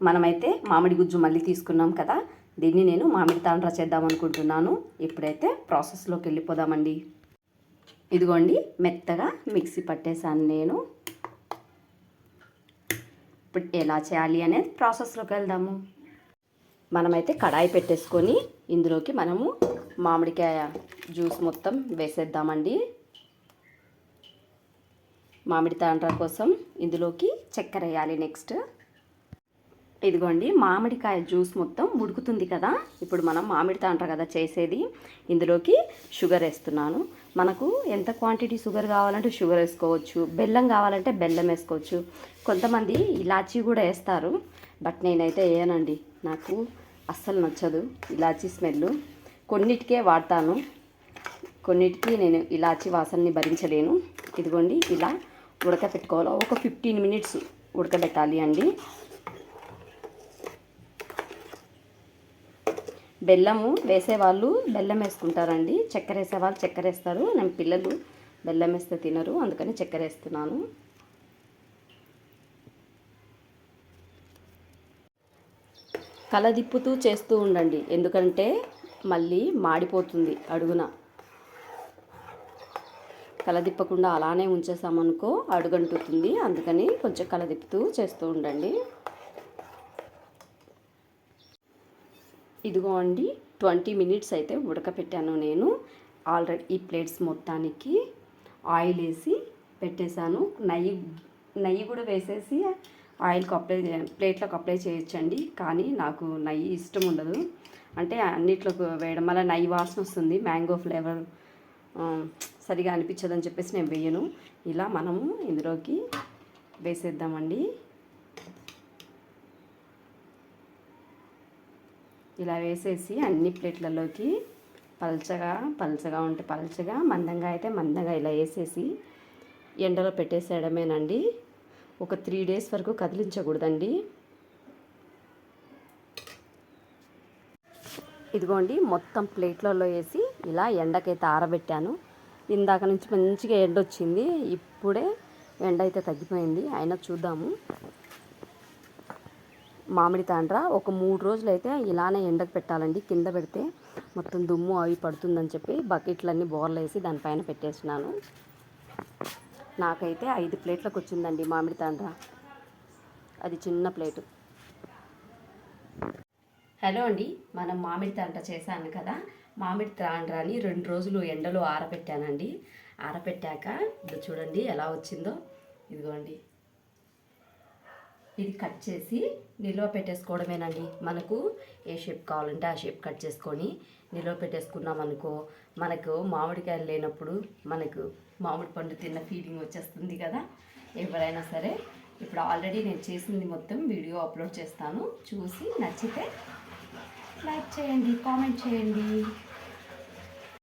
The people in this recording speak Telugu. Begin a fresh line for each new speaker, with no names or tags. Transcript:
మనమైతే మామిడి గుజ్జు మళ్ళీ తీసుకున్నాం కదా. దీన్ని నేను మామిడి తాండ్రా చేద్దాం అనుకుంటున్నాను. ఇప్పుడైతే ప్రాసెస్లోకి వెళ్ళిపోదామండి. ఇదిగోండి మెత్తగా మిక్సీ పట్టేశాను నేను. ఇప్పుడు ఎలా చేయాలి అనేది ప్రాసెస్లోకి వెళ్దాము. మనమైతే కడాయి పెట్టేసుకొని ఇందులోకి మనము మామిడికాయ జ్యూస్ మొత్తం వేసేద్దామండి. మామిడి తాండ్రా కోసం ఇందులోకి చక్కెర వేయాలి నెక్స్ట్ ఇదిగోండి మామిడికాయ జ్యూస్ మొత్తం ఉడుకుతుంది కదా. ఇప్పుడు మనం మామిడి తాండ్ర కదా చేసేది. ఇందులోకి షుగర్ వేస్తున్నాను. మనకు ఎంత క్వాంటిటీ షుగర్ కావాలంటే షుగర్ వేసుకోవచ్చు. బెల్లం కావాలంటే బెల్లం వేసుకోవచ్చు. కొంతమంది ఇలాచీ కూడా వేస్తారు. బట్ నేనైతే వేయనండి. నాకు అస్సలు నచ్చదు ఇలాచీ స్మెల్ కొన్నిటికే వాడతాను. కొన్నిటికి నేను ఇలాచీ వాసనని భరించలేను. ఇదిగోండి ఇలా ఉడకపెట్టుకోవాలి. ఒక ఫిఫ్టీన్ మినిట్స్ ఉడకబెట్టాలి అండి. బెల్లము వేసేవాళ్ళు బెల్లం వేసుకుంటారండి. చక్కెర వేసేవాళ్ళు చక్కెర వేస్తారు నేను పిల్లలు బెల్లం వేస్తే తినరు అందుకని చక్కెర వేస్తున్నాను కలదిప్పుతూ చేస్తూ ఉండండి. ఎందుకంటే మళ్ళీ మాడిపోతుంది అడుగున. కలదిప్పకుండా అలానే ఉంచేసామనుకో అడుగంటుతుంది. అందుకని కొంచెం కలదిప్పుతూ చేస్తూ ఉండండి. ఇదిగో అండి ట్వంటీ మినిట్స్ అయితే ఉడకపెట్టాను నేను. ఆల్రెడీ ఈ ప్లేట్స్ మొత్తానికి ఆయిల్ వేసి పెట్టేశాను. నెయ్యి నెయ్యి కూడా వేసేసి ఆయిల్కి అప్లై ప్లేట్లకు అప్లై చేయొచ్చండి. కానీ నాకు నెయ్యి ఇష్టం ఉండదు. అంటే అన్నిట్లోకి వేయడం వల్ల నెయ్యి వాసన వస్తుంది మ్యాంగో ఫ్లేవర్ సరిగా అనిపించదని చెప్పేసి నేను వేయను. ఇలా మనము ఇందులోకి వేసేద్దామండి. ఇలా వేసేసి అన్ని ప్లేట్లలోకి పల్చగా పల్చగా ఉంటే పల్చగా మందంగా అయితే మందంగా ఇలా వేసేసి ఎండలో పెట్టేసేయడమేనండి. ఒక త్రీ డేస్ వరకు కదిలించకూడదండి. ఇదిగోండి మొత్తం ప్లేట్లలో వేసి ఇలా ఎండకైతే ఆరబెట్టాను. ఇందాక నుంచి మంచిగా ఎండ వచ్చింది ఇప్పుడే ఎండ అయితే తగ్గిపోయింది. అయినా చూద్దాము. మామిడి తాండ్ర. ఒక మూడు రోజులు అయితే ఇలానే ఎండకు పెట్టాలండి. కింద పెడితే మొత్తం దుమ్ము అవి పడుతుందని చెప్పి బకెట్లన్నీ బోర్లు వేసి దానిపైన పెట్టేసినాను నాకైతే ఐదు ప్లేట్లకు వచ్చిందండి మామిడి తాండ్ర. అది చిన్న ప్లేటు. హలో అండి మనం మామిడి తాండ్ర చేశాను కదా. మామిడి తాండ్రాని రెండు రోజులు ఎండలో ఆరబెట్టానండి ఆరబెట్టాక ఇది చూడండి ఎలా వచ్చిందో. ఇదిగోండి. ఇది కట్ చేసి నిల్వ పెట్టేసుకోవడమేనండి. మనకు ఏ షేప్ కావాలంటే ఆ షేప్ కట్ చేసుకొని నిల్వ పెట్టేసుకున్నాం అనుకో మనకు మామిడికాయలు లేనప్పుడు మనకు మామిడి పండు తిన్న ఫీలింగ్ వచ్చేస్తుంది కదా. ఎవరైనా సరే ఇప్పుడు ఆల్రెడీ నేను చేసింది మొత్తం వీడియో అప్లోడ్ చేస్తాను. చూసి నచ్చితే లైక్ చేయండి కామెంట్ చేయండి.